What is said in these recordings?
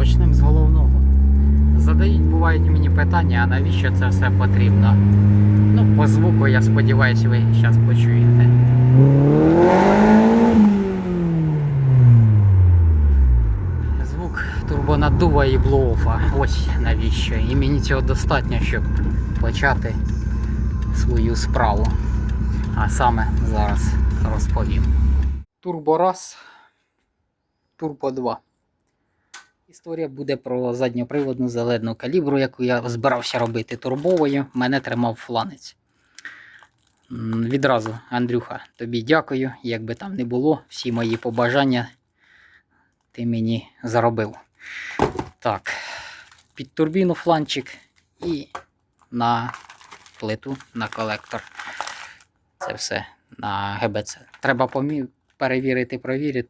Почнемо з головного. Задають бувають мені питання, а навіщо це все потрібно? Ну, по звуку, я сподіваюся, ви зараз почуєте. Звук турбонаддува і блоуфа. Ось навіщо. І мені цього достатньо, щоб почати свою справу. А саме зараз розповім. Турбо раз, турбо 2. Історія буде про задньоприводну зелену калібру, яку я збирався робити турбовою. Мене тримав фланець. Відразу, Андрюха, тобі дякую. Як би там не було, всі мої побажання ти мені заробив. Так, під турбіну фланчик і на плиту, на колектор. Це все на ГБЦ. Треба помі... перевірити, провірити.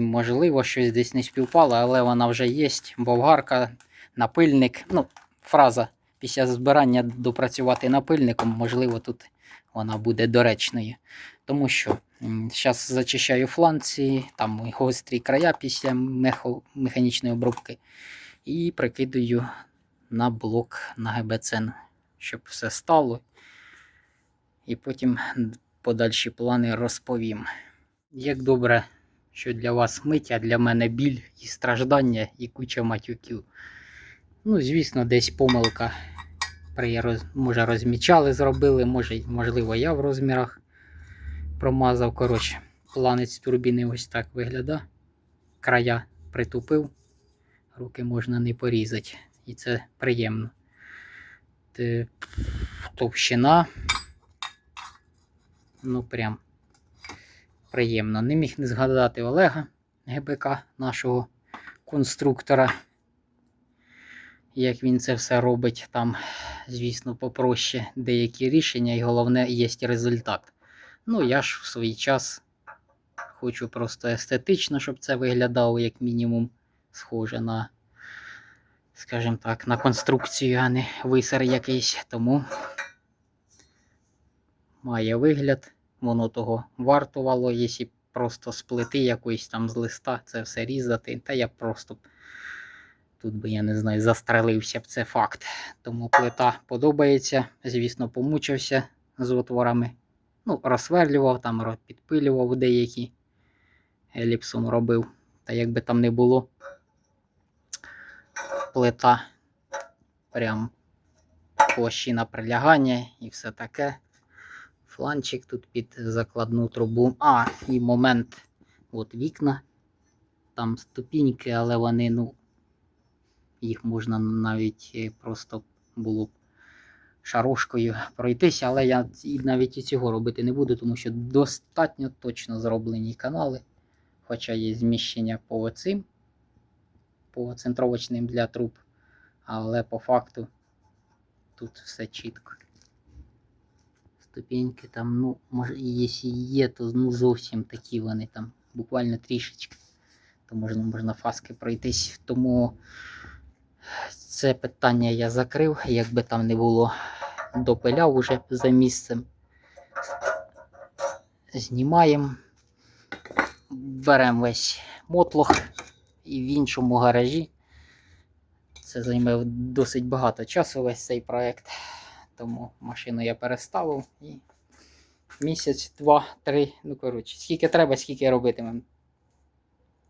Можливо, щось десь не співпало, але вона вже є. Болгарка, напильник. Ну, фраза після збирання допрацювати напильником, можливо, тут вона буде доречною. Тому що зараз зачищаю фланці, там гострі края після механічної обробки. І прикидаю на блок на ГБЦ, щоб все стало. І потім подальші плани розповім. Як добре, що для вас мить, а для мене біль і страждання, і куча матюків. Ну, звісно, десь помилка. При. Може, розмічали, зробили, може, можливо, я в розмірах промазав. Коротше, планець турбіни ось так виглядає. Края притупив, руки можна не порізати. І це приємно. Товщина. Ну, прям приємно. Не міг не згадати Олега ГБК, нашого конструктора. Як він це все робить, там, звісно, попроще деякі рішення, і головне, є результат. Ну, я ж в свій час хочу просто естетично, щоб це виглядало, як мінімум, схоже на, скажімо так, на конструкцію, а не висер якийсь. Тому має вигляд, воно того вартувало, якщо просто з плити якоїсь там з листа це все різати. Та я просто тут би, я не знаю, застрелився б це факт. Тому плита подобається. Звісно, помучився з отворами. Ну, розсверлював, там підпилював деякі. Еліпсом робив. Та як би там не було, плита прям площина прилягання і все таке. Фланчик тут під закладну трубу. А, і момент. От вікна. Там ступіньки, але вони, ну, їх можна навіть е, просто було б шарошкою пройтися, але я навіть і цього робити не буду, тому що достатньо точно зроблені канали. Хоча є зміщення по цим, по центровочним для труб, але по факту тут все чітко. Ступеньки там, ну, може, якщо є, то ну, зовсім такі вони там, буквально трішечки. То можна, можна фаски пройтись. Тому це питання я закрив, якби там не було, допиляв уже за місцем. Знімаємо, беремо весь мотлох і в іншому гаражі. Це займе досить багато часу весь цей проект. Тому машину я переставив і місяць, два, три. Ну, коротше, скільки треба, скільки робитимемо.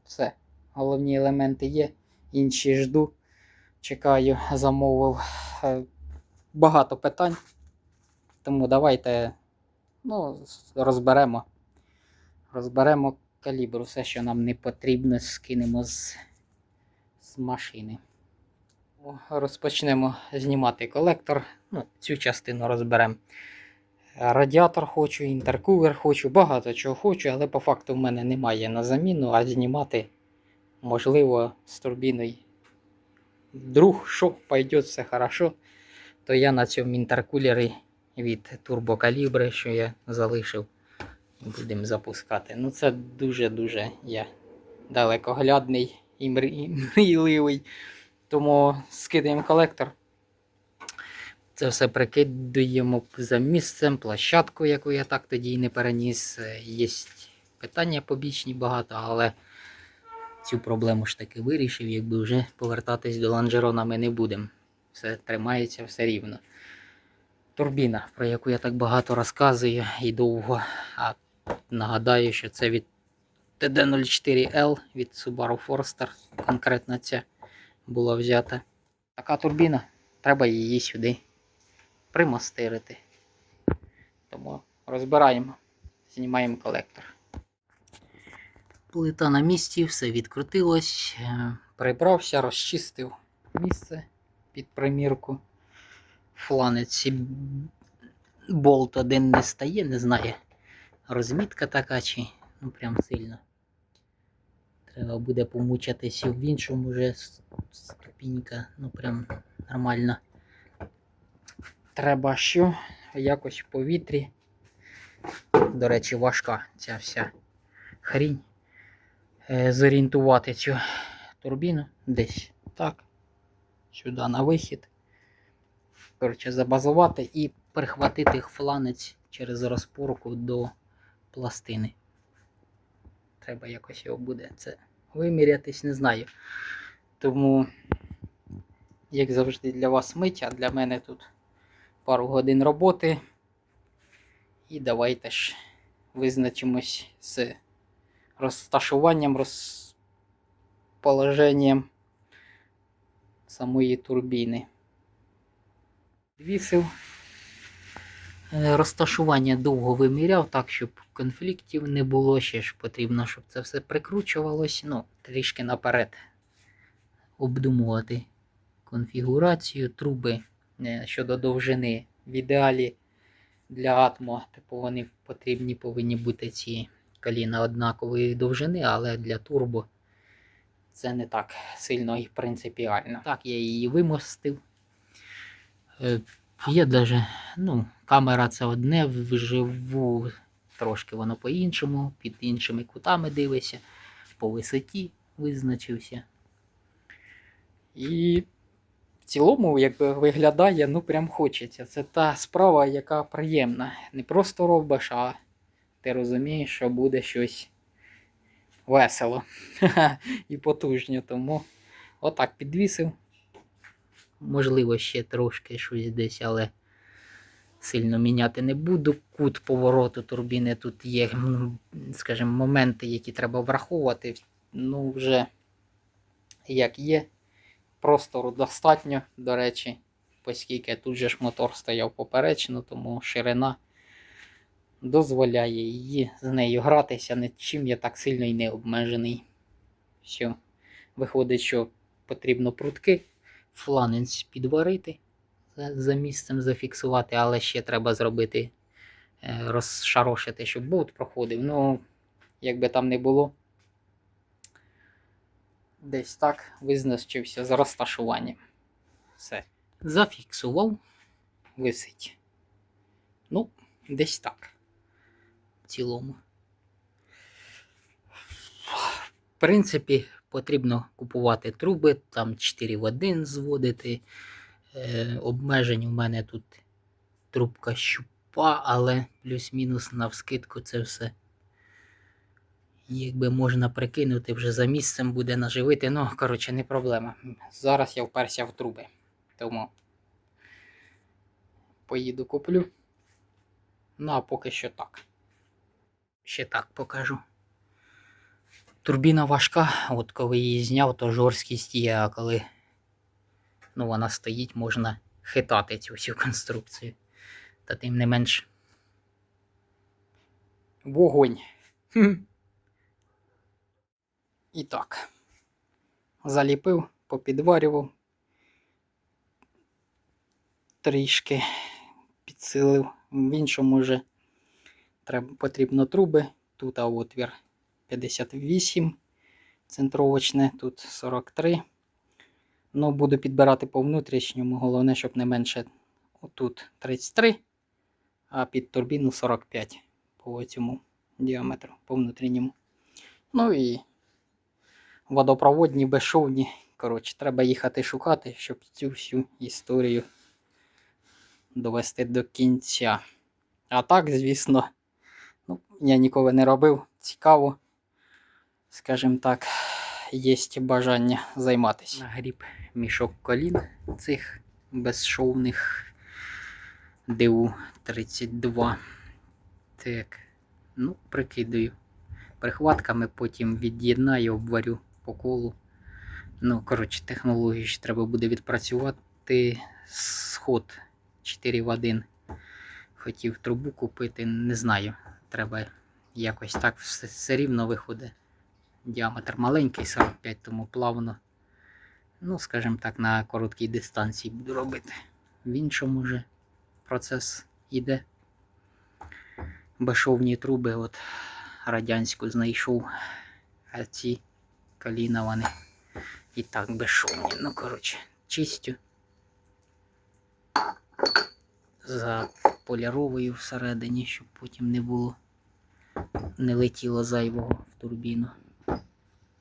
Все. Головні елементи є. Інші жду. Чекаю, замовив. Е, Багато питань. Тому давайте ну, розберемо. Розберемо калібр. Все, що нам не потрібно, скинемо з, з машини. Розпочнемо знімати колектор. Ну, цю частину розберемо. Радіатор хочу, інтеркулер хочу, багато чого хочу, але по факту в мене немає на заміну, а знімати можливо з турбіною. Вдруг що пойде все хорошо, то я на цьому інтеркулері від турбокалібри, що я залишив, будемо запускати. Ну це дуже-дуже я далекоглядний і мрій- мрійливий. Тому скидаємо колектор. Це все прикидуємо за місцем, площадку, яку я так тоді й не переніс. Є питання побічні багато, але цю проблему ж таки вирішив, якби вже повертатись до лонжерона ми не будемо. Все тримається все рівно. Турбіна, про яку я так багато розказую і довго. А нагадаю, що це від TD04L від Subaru Forester. Конкретно ця була взята. Така турбіна, треба її сюди примастирити. Тому розбираємо, знімаємо колектор. Плита на місці, все відкрутилось, е, прибрався, розчистив місце під примірку. Фланець болт один не стає, не знаю. Розмітка така чи ну прям сильно. Треба буде помучатися в іншому вже ступінька, ну прям нормально. Треба що? Якось в повітрі. До речі, важка ця вся хрінь. Е, зорієнтувати цю турбіну десь так. Сюди на вихід. Коротше, забазувати і перехватити фланець через розпорку до пластини. Треба якось його буде це вимірятись, не знаю. Тому, як завжди, для вас мить, а для мене тут пару годин роботи. І давайте ж визначимось з розташуванням, розположенням самої турбіни. Вісив. Е, Розташування довго виміряв, так, щоб конфліктів не було. Ще ж потрібно, щоб це все прикручувалось. Ну, трішки наперед обдумувати конфігурацію труби е, щодо довжини. В ідеалі для атмо, типу, вони потрібні повинні бути ці коліна однакової довжини, але для турбо це не так сильно і принципіально. Так, я її вимостив. Е, Є даже, ну, камера це одне, вживу трошки воно по-іншому, під іншими кутами дивишся, по висоті визначився. І в цілому, якби виглядає, ну прям хочеться. Це та справа, яка приємна. Не просто робиш, а ти розумієш, що буде щось весело і потужно. Тому отак підвісив. Можливо, ще трошки щось десь, але сильно міняти не буду. Кут повороту турбіни тут є, скажімо, моменти, які треба враховувати. Ну, вже як є. Простору достатньо, до речі, оскільки тут же ж мотор стояв поперечно, тому ширина дозволяє її з нею гратися, нічим я так сильно і не обмежений. Все. Виходить, що потрібно прутки, фланець підварити, за, за місцем зафіксувати, але ще треба зробити, е, розшарошити, щоб болт проходив. Ну, як би там не було, десь так визначився з розташуванням. Все. Зафіксував, висить. Ну, десь так. В цілому. В принципі, потрібно купувати труби, там 4 в 1 зводити. Е, обмежень у мене тут трубка щупа, але плюс-мінус навскидку це все. Якби можна прикинути, вже за місцем буде наживити. Ну, коротше, не проблема. Зараз я вперся в труби. Тому поїду куплю. Ну, а поки що так. Ще так покажу. Турбіна важка, от коли її зняв, то жорсткість є, а коли ну, вона стоїть, можна хитати цю всю конструкцію. Та тим не менш. Вогонь. Хм. І так. Заліпив, попідварював. Трішки підсилив. В іншому вже треба, потрібно труби. Тут отвір 58 центровочне, тут 43. Ну, буду підбирати по внутрішньому. Головне, щоб не менше отут 33, а під турбіну 45 по цьому діаметру, по внутрішньому. Ну і водопроводні, безшовні. Коротше, треба їхати шукати, щоб цю всю історію довести до кінця. А так, звісно, ну, я ніколи не робив. Цікаво, скажімо так, є бажання займатися. Нагріб мішок колін цих безшовних ДУ-32. Так, ну, прикидаю. Прихватками потім від'єднаю, обварю по колу. Ну, коротше, технологію ще треба буде відпрацювати. Сход 4 в 1. Хотів трубу купити, не знаю. Треба якось так все, все рівно виходить. Діаметр маленький, 45, тому плавно. Ну, скажімо так, на короткій дистанції буду робити. В іншому вже процес іде. Безшовні труби, от радянську знайшов, а ці коліна вони і так безшовні. Ну, коротше, чистю. Заполяровую всередині, щоб потім не було, не летіло зайвого в турбіну.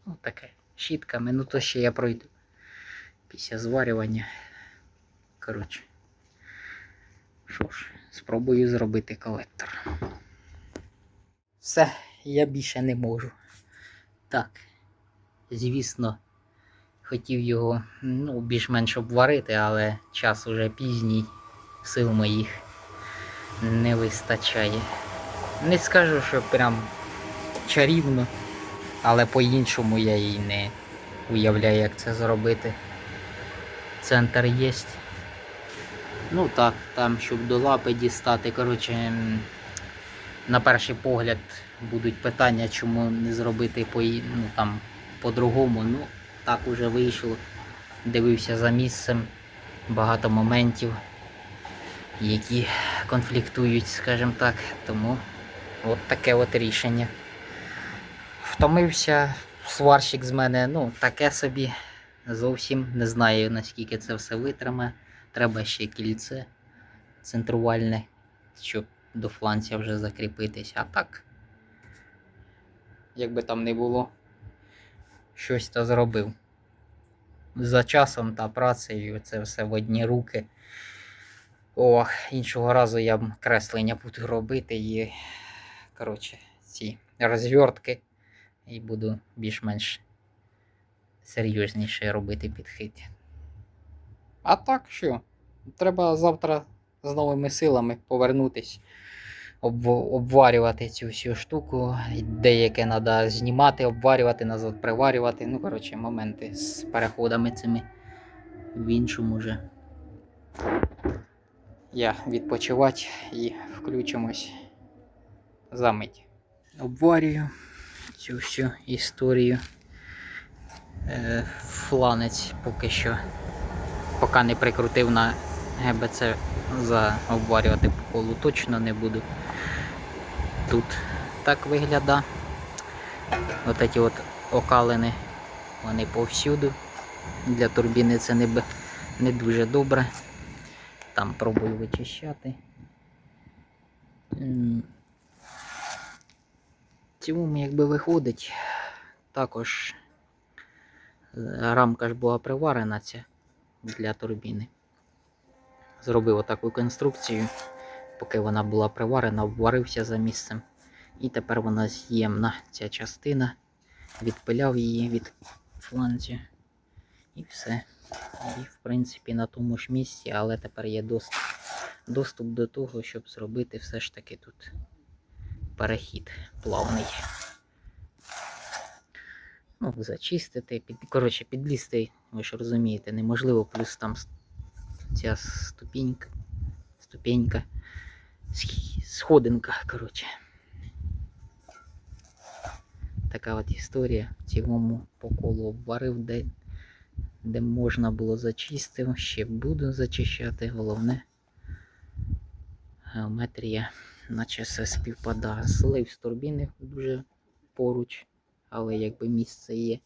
Ну, таке. Щітками, ну ще я пройду. Після зварювання. Коротше. Що ж, спробую зробити колектор. Все, я більше не можу. Так, звісно, хотів його ну, більш-менш обварити, але час уже пізній, сил моїх не вистачає. Не скажу, що прям чарівно, але по-іншому я і не уявляю, як це зробити. Центр є. Ну так, там, щоб до лапи дістати. Коротше, на перший погляд будуть питання, чому не зробити по ну, там, по-другому. Ну, так уже вийшло. Дивився за місцем. Багато моментів, які конфліктують, скажімо так. Тому от таке от рішення. Втомився сварщик з мене, ну, таке собі. Зовсім не знаю, наскільки це все витримає. Треба ще кільце центрувальне, щоб до фланця вже закріпитись. А так, якби там не було, щось то зробив. За часом та працею це все в одні руки. Ох, іншого разу я б креслення буду робити і, коротше, ці розвертки і буду більш-менш серйозніше робити підхід. А так що? Треба завтра з новими силами повернутись, обв- обварювати цю всю штуку. Деяке треба знімати, обварювати, назад приварювати. Ну, коротше, моменти з переходами цими в іншому вже. Я відпочивати і включимось за мить. Обварюю цю всю історію. Е, фланець поки що поки не прикрутив на ГБЦ за обварювати по колу точно не буду. Тут так вигляда. От ці от окалини, вони повсюду. Для турбіни це не, не дуже добре. Там пробую вичищати. М. В цілому, якби виходить, також е, рамка ж була приварена ця для турбіни. Зробив отаку конструкцію, поки вона була приварена, обварився за місцем. І тепер вона з'ємна ця частина. Відпиляв її від фланцю. І все. І в принципі на тому ж місці, але тепер є доступ, доступ до того, щоб зробити все ж таки тут перехід плавний. Ну, зачистити, під, коротше, підлізти, ви ж розумієте, неможливо, плюс там ця ступінька, ступенька, сходинка, коротше. Така от історія. В цілому по колу обварив, де, де можна було зачистив, ще буду зачищати. Головне геометрія, наче все співпадає. Слив з турбіни дуже поруч, але якби місце є.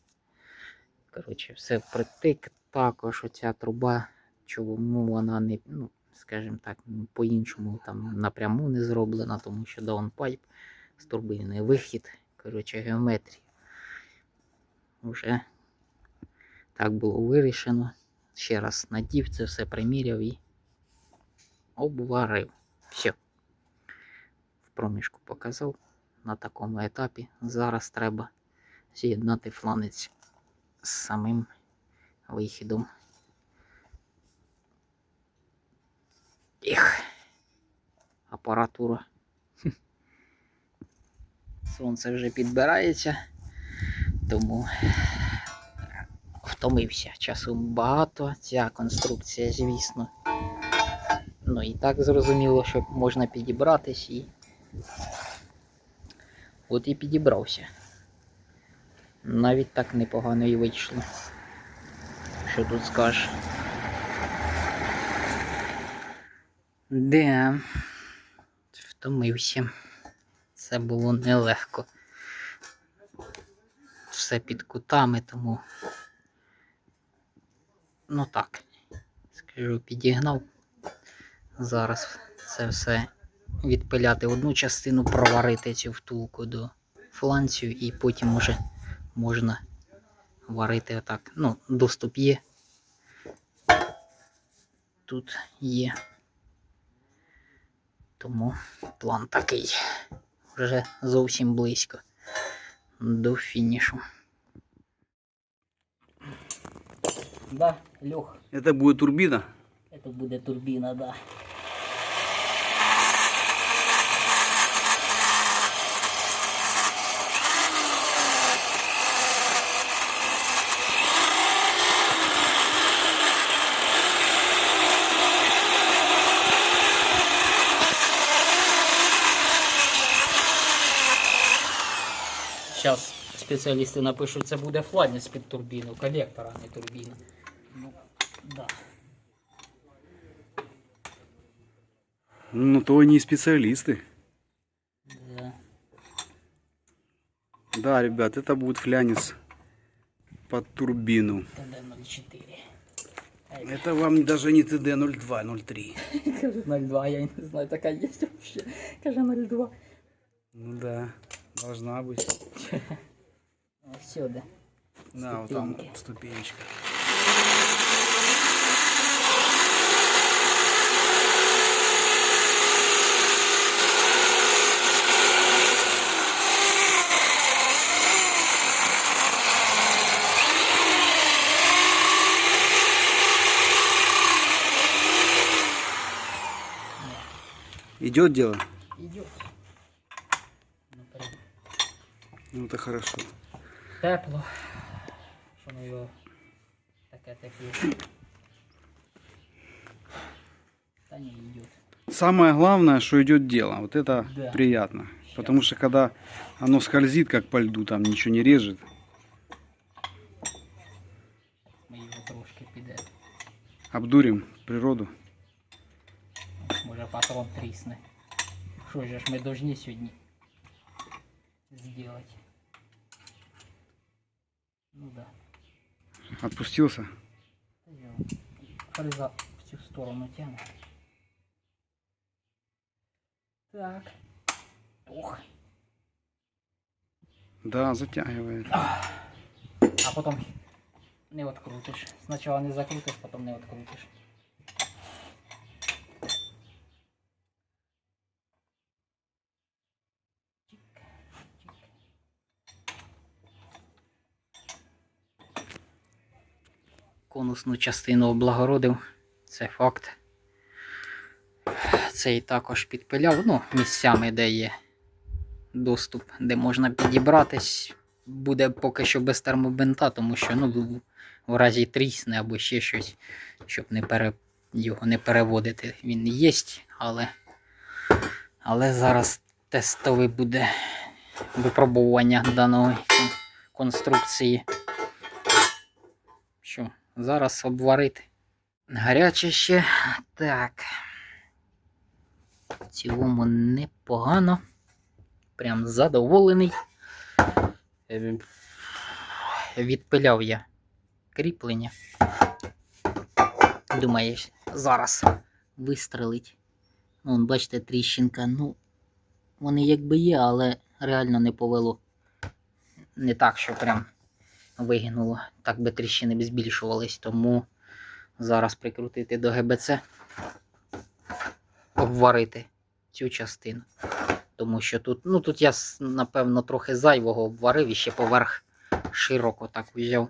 Коротше, все впритик. Також оця труба, чому вона не, ну, скажімо так, по-іншому там напряму не зроблена, тому що даунпайп з турбини вихід. Коротше, геометрія. Вже так було вирішено. Ще раз надів це все приміряв і обварив. Все. Проміжку показав на такому етапі. Зараз треба з'єднати фланець з самим вихідом. Ех, апаратура. Сонце вже підбирається, тому втомився. Часу багато, ця конструкція, звісно. Ну і так зрозуміло, що можна підібратись і. От і підібрався. Навіть так непогано і вийшло. Що тут скажеш? Де? Втомився. Це було нелегко. Все під кутами, тому. Ну так. Скажу, підігнав. Зараз це все відпиляти одну частину, проварити цю втулку до фланцю і потім уже можна варити отак. Ну, доступ є. Тут є. Тому план такий. Вже зовсім близько до фінішу. Да, Льох, Это будет турбина. це буде турбіна, да. спеціалісти напишуть, це буде фланець під турбіну, колектор, а не турбіна. Ну, да. Ну, то они и специалисты. Да. Да, ребят, это будет флянец под турбину. ТД-04. Это вам даже не ТД-02-03. Каже 02, я не знаю, така є вообще. Каже 02. Ну да, должна быть. Сюди. Да, вот там ступенечка. Идет дело? Идет. Ну, Ну это хорошо Тепло. Що ми його таке таке. Та не йде. Самое главное, что идет дело. Вот это Да. приятно. Потому что когда оно скользит как по льду, там ничего не режет. Ми його трошки піде. Обдурим природу. Може патрон трісне. Що ж ми должны сьогодні сделать? Ну да. Отпустился. Та я Фреза в цю сторону тягне. Так. Ох. Да, затягивает. А потім не відкрутиш. Спочатку не закрутиш, потім не відкрутиш. Конусну частину облагородив, це факт. Цей також підпиляв, ну, місцями, де є доступ, де можна підібратись. Буде поки що без термобинта, тому що ну, в- разі трісне або ще щось, щоб не пере, його не переводити. Він є, але, але зараз тестове буде випробування даної конструкції. Зараз обварити. Гаряче ще. Так. В цілому непогано. Прям задоволений. Відпиляв я кріплення. Думаєш, зараз вистрелить. Ну, вон, бачите, тріщинка. Ну, вони якби є, але реально не повело. Не так, що прям вигинуло. Так би тріщини б збільшувались. Тому зараз прикрутити до ГБЦ, обварити цю частину. Тому що тут, ну тут я, напевно, трохи зайвого обварив і ще поверх широко так взяв.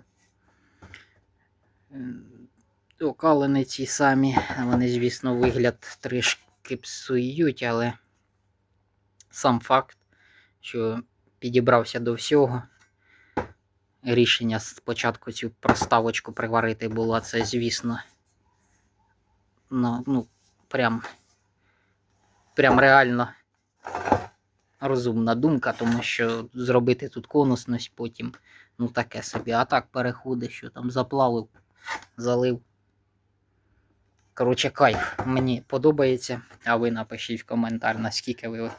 М, Окалини ці самі, вони, звісно, вигляд трішки псують, але сам факт, що підібрався до всього. Рішення спочатку цю проставочку приварити було, це, звісно, ну, ну прям, прям реально розумна думка, тому що зробити тут конусність потім, ну таке собі. А так переходить, що там заплавив, залив. Коротше, кайф. Мені подобається, а ви напишіть в коментар, наскільки ви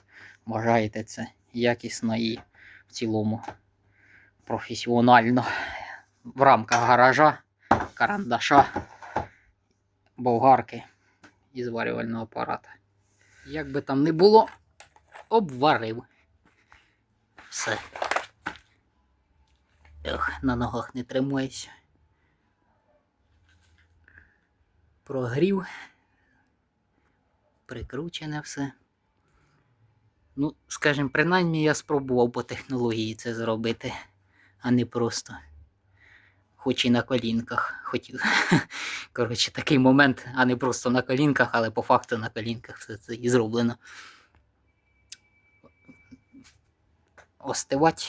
вважаєте це якісно і в цілому професіонально. В рамках гаража, карандаша, болгарки і зварювального апарата. Як би там не було, обварив. Все. Ох, на ногах не тримайся. Прогрів. Прикручене все. Ну, скажімо, принаймні я спробував по технології це зробити, а не просто. Хоч і на колінках. Хотів. Коротше, такий момент, а не просто на колінках, але по факту на колінках все це і зроблено. Остивати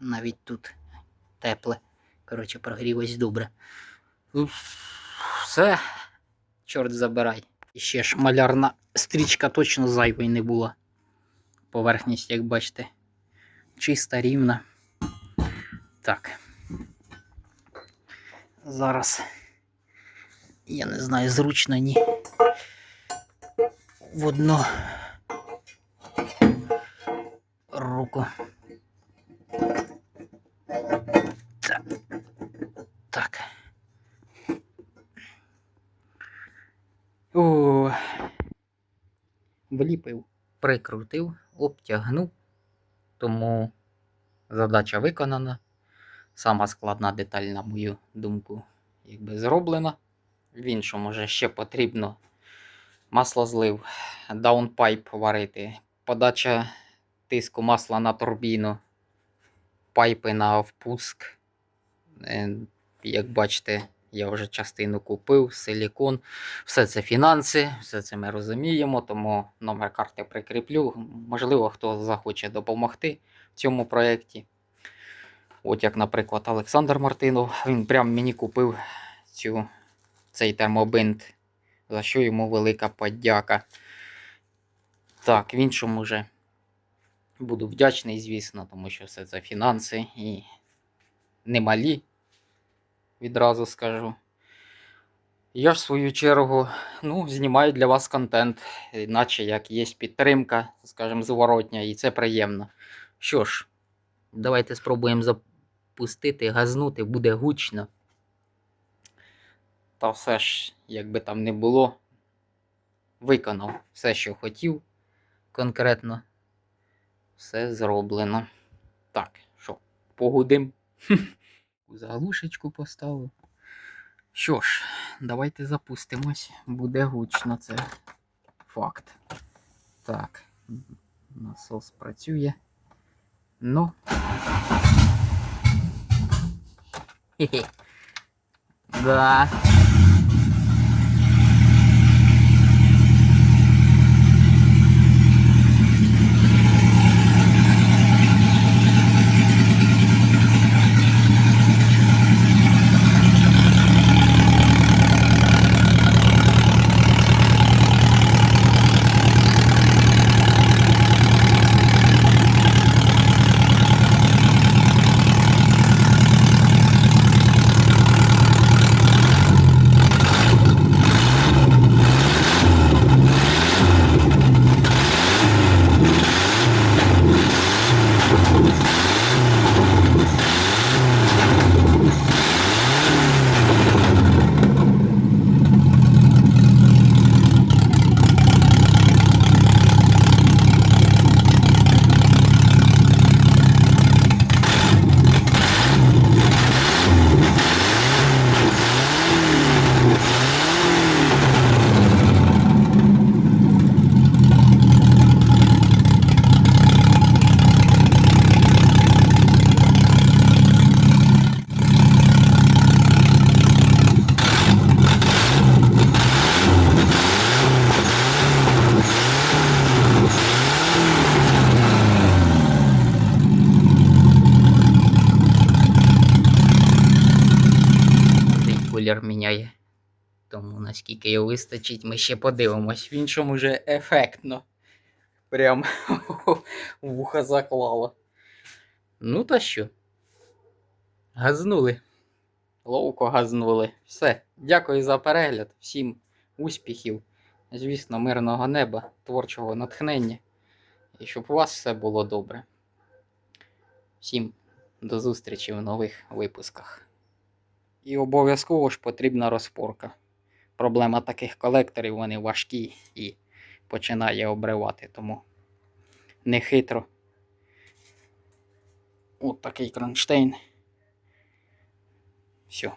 навіть тут тепле. Коротше, прогрілось добре. Все, чорт забирай. І ще ж малярна стрічка точно зайвої не була. Поверхність, як бачите, чиста, рівна. Так. Зараз. Я не знаю, зручно ні. В одну руку. Так. Так. О. Вліпив, прикрутив, обтягнув. Тому задача виконана. Сама складна деталь, на мою думку, якби зроблена. В іншому вже ще потрібно маслозлив, даунпайп варити, подача тиску масла на турбіну, пайпи на впуск. Е, Як бачите, я вже частину купив, силікон. Все це фінанси, все це ми розуміємо, тому номер карти прикріплю. Можливо, хто захоче допомогти в цьому проєкті. От як, наприклад, Олександр Мартинов, він прям мені купив цю, цей термобинт, за що йому велика подяка. Так, в іншому вже буду вдячний, звісно, тому що все це фінанси і немалі, відразу скажу. Я ж в свою чергу ну, знімаю для вас контент, іначе як є підтримка, скажімо, зворотня, і це приємно. Що ж, давайте спробуємо запустити, газнути, буде гучно. Та все ж, як би там не було, виконав все, що хотів конкретно. Все зроблено. Так, що, погудим. Заглушечку поставив. Що ж, давайте запустимось. Буде гучно, це факт. Так, насос працює. Ну. Хе-хе. Да. Тубулер міняє. Тому наскільки його вистачить, ми ще подивимось. В іншому вже ефектно. Прям вуха заклало. Ну та що? Газнули. Ловко газнули. Все. Дякую за перегляд. Всім успіхів. Звісно, мирного неба, творчого натхнення. І щоб у вас все було добре. Всім до зустрічі в нових випусках. І обов'язково ж потрібна розпорка. Проблема таких колекторів, вони важкі і починає обривати, тому не хитро. От такий кронштейн. Все.